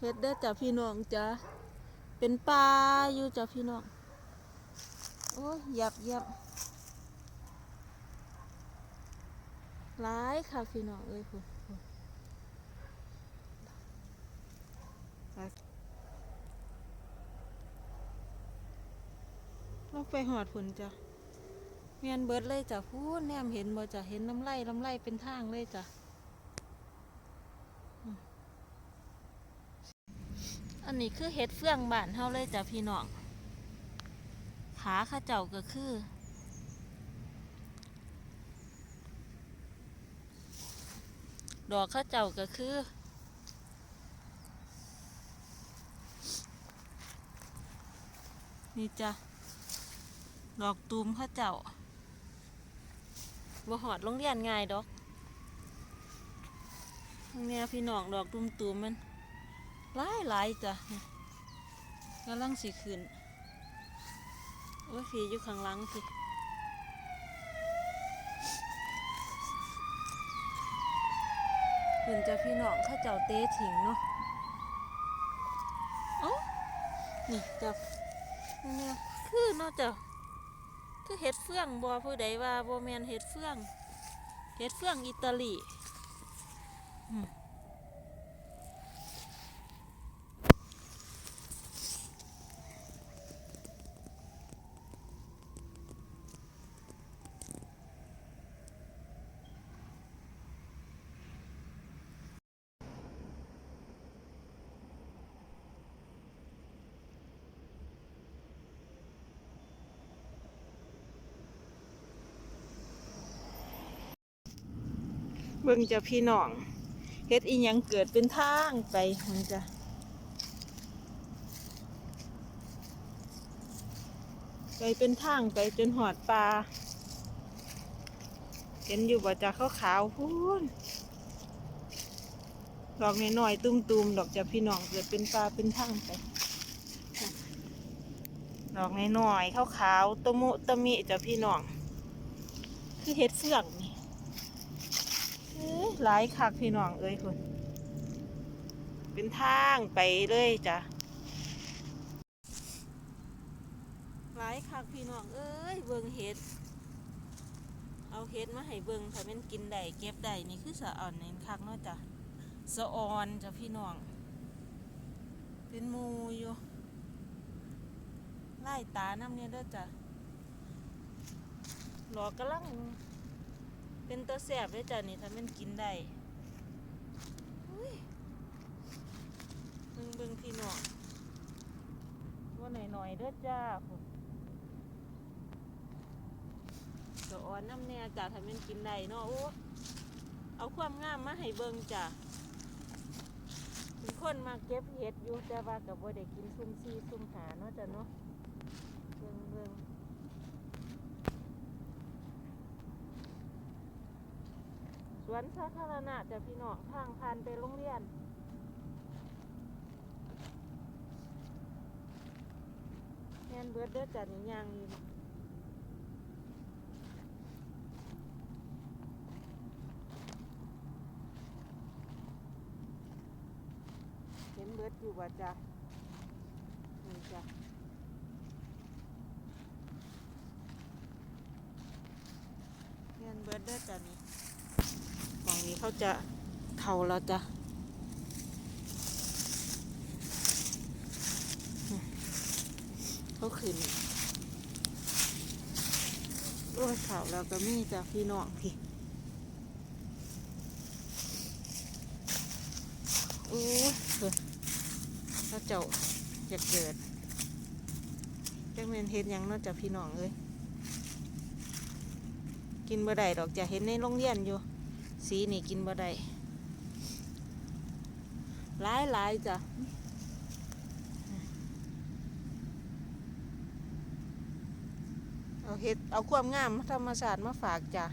เฮ็ดได้อจ้ะพี่น้องจ้ะเป็นปลาอยู่จ้ะพี่น้องโอ้ยหยับหยับหลายค่ะพี่น้องเอ้ยคุณลงไปหอดผุนจ้ะเมียนเบิดเลยจ้ะพูดแนมเห็นบ่จ้ะเห็นน้ำไหลน้ำไหลเป็นทางเลยจ้ะ อันนี้คือเห็ดเฟื่องบ้านเฮาเลยจ้ะพี่น้อง ขาข้าเจ้าก็คือ ดอกข้าเจ้าก็คือ นี่จ้ะ ดอกตูมข้าเจ้าบ่หอดโรงเรียนง่ายดอกเนี่ยพี่น้องดอกตูมตูมๆมัน หลายหลายจ้ะกำลังสีขึ้นโอ้ยผีอยู่ข้างหลังสิขึ้นจะพี่น้องเข้าเจ้าเตะถิงเนาะเอ้านี่จะเนี่ยคือเนาะจ้ะคือเห็ดเฟื่องบอผู้ใดว่าบอแมนเห็ดเฟื่องเห็ดเฟื่องอิตาลีอืม เบิ่งจะพี่น้องเฮ็ดอีหยังเกิดเป็นทางไปมันจะไปเป็นทางไปจนหอดปลาเห็นอยู่บ่จะขาวๆพูนดอกน้อยๆตุ้มๆดอกจะพี่น้องเกิดเป็นปลาเป็นทางไปดอกน้อยๆขาวๆตะมุตะมิจะพี่น้องคือเฮ็ดเฟืองนี่อ้ย หลายคักพี่น้องเอ้ยคุณเป็นทางไปเลยจ้ะหลายคักพี่น้องเอ้ยเบิ่งเห็ด เอาเห็ดมาให้เบิ่งถ้าเป็นกินได้เก็บได้นี่คือสะอ่อนนี่คักเนาะจ้ะสะออนจ้ะพี่น้อง เป็นมูอยู่ไล่ตาน้ำเนี่ยเด้อจ้ะหลอกกำลัง เป็นตัวแสบเลยจ้ะนี่ถ้ามันกินได้อุ้ยเบิ่งเบิ่งพี่น้องว่าหน่อยหน่อยๆเด้อจ้าผมตัวอ่อนน้ำเนี่ยจ้ะถ้ามันกินได้เนาะโอ้เอาความงามมาให้เบิ่งจ้ะเป็นคนมาเก็บเห็ดอยู่แต่ว่ากับว่าได้กินซุ่มซีซุ่มหาเนาะจ้ะเนาะเบิ่งเบิ่ง ส วนสาธารณะจะพี่น้องทางผ่านไปโรงเรียนแมนเบิร์ดเด้อจ้ะนี่ยางนี่เห็นเบิดอยู่ว่าจ้ะนี่จ้ะแมนเบิดเด้อจ้ะนี่ งนี้เขาจะเท่าแล้วจ้ะเขาขึ้นโอ้ยเท่าแล้วก็มีจ้ะพี่น้องพี่โอ้ยเพิ่นเขาเจ้าอยากเกิดจังเมนเฮ็ดยังนาะจ้ะพี่น้องเอ้ยกินบ่ได้ดอกจะเห็นในโรงเรียนอยู่ สีนี่กินบ่ได้หลายหลายจ้ะเอาเห็ดเอาความงามธรรมชาติมาฝากจ้ะ